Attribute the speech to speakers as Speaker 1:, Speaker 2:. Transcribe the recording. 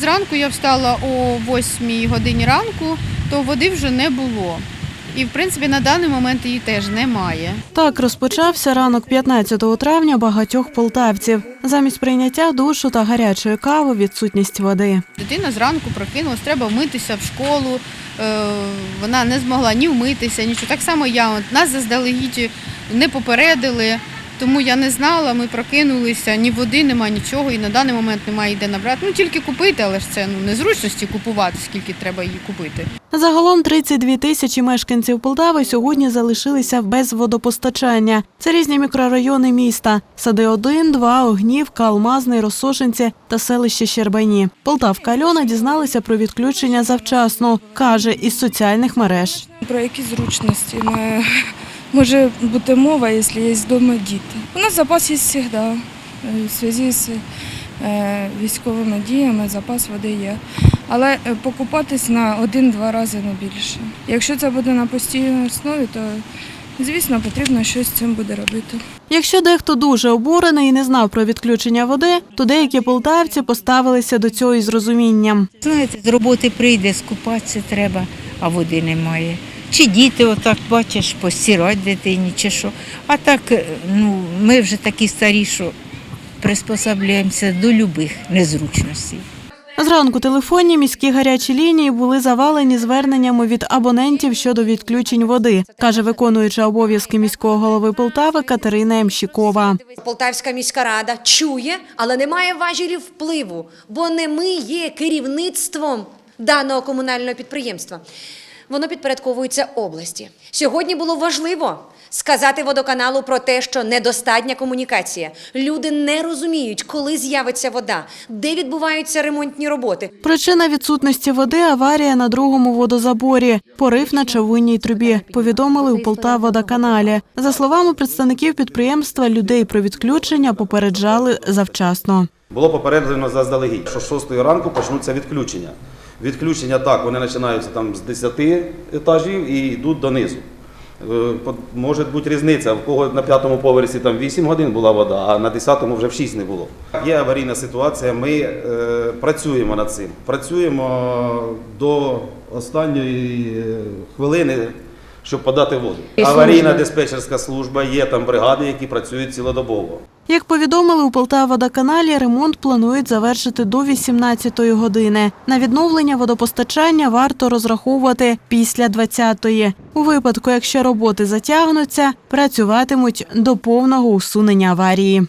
Speaker 1: Зранку я встала о 8 годині ранку, то води вже не було. І в принципі на даний момент її теж немає.
Speaker 2: Так розпочався ранок 15 травня багатьох полтавців. Замість прийняття душу та гарячої кави відсутність води.
Speaker 1: Дитина зранку прокинулась, треба вмитися в школу. Е, Вона не змогла ні вмитися, нічого. Так само я. Нас заздалегідь не попередили, тому я не знала. Ми прокинулися, ні води немає, нічого, і на даний момент немає де набрати. Ну тільки купити, але ж це ну незручності купувати, скільки треба її купити.
Speaker 2: Загалом 32 тисячі мешканців Полтави сьогодні залишилися без водопостачання. Це різні мікрорайони міста: сади 1, 2, Огнівка, Алмазний, Росошинці та селище Щербані. Полтавка Альона дізналася про відключення завчасно, каже, із соціальних мереж.
Speaker 3: Про які зручності Ми- може бути мова, якщо є вдома діти. У нас запас є завжди. В зв'язку з е, військовими діями запас води є. Але е, покупатись на один-два рази не більше. Якщо це буде на постійній основі, то звісно потрібно щось з цим буде робити.
Speaker 2: Якщо дехто дуже обурений і не знав про відключення води, то деякі полтавці поставилися до цього із розумінням.
Speaker 4: Знаєте, з роботи прийде, скупатися треба, а води немає. Чи діти, отак бачиш, постирати дитині, чи що. А так, е, ну, ми вже такі старі, що приспособлюємося до любих незручностей.
Speaker 2: Зранку телефонні міські гарячі лінії були завалені зверненнями від абонентів щодо відключень води, каже виконуюча обов'язки міського голови Полтави Катерина Ямщикова.
Speaker 5: Полтавська міська рада чує, але не має важелів впливу, бо не ми є керівництвом даного комунального підприємства. Воно підпорядковується області. Сьогодні було важливо сказати водоканалу про те, що недостатня комунікація. Люди не розуміють, коли з'явиться вода, де відбуваються ремонтні роботи.
Speaker 2: Причина відсутності води аварія на другому водозаборі, порив на чавунній трубі. Повідомили у Полтаводоканалі. За словами представників підприємства, людей про відключення попереджали завчасно.
Speaker 6: Було попереджено заздалегідь, що з 6 ранку почнуться відключення. Відключення так, вони починаються там з 10 етажів і йдуть донизу. Е, Може бути різниця, в кого на п'ятому поверсі там 8 годин була вода, а на 10-му вже в 6 не було. Є аварійна ситуація, ми е, працюємо над цим. Працюємо до останньої е, хвилини, щоб подати воду. Аварійна диспетчерська служба, є там бригади, які працюють цілодобово.
Speaker 2: Як повідомили у Полтаводоканалі, ремонт планують завершити до 18-ї години. На відновлення водопостачання варто розраховувати після 20-ї. У випадку, якщо роботи затягнуться, працюватимуть до повного усунення аварії.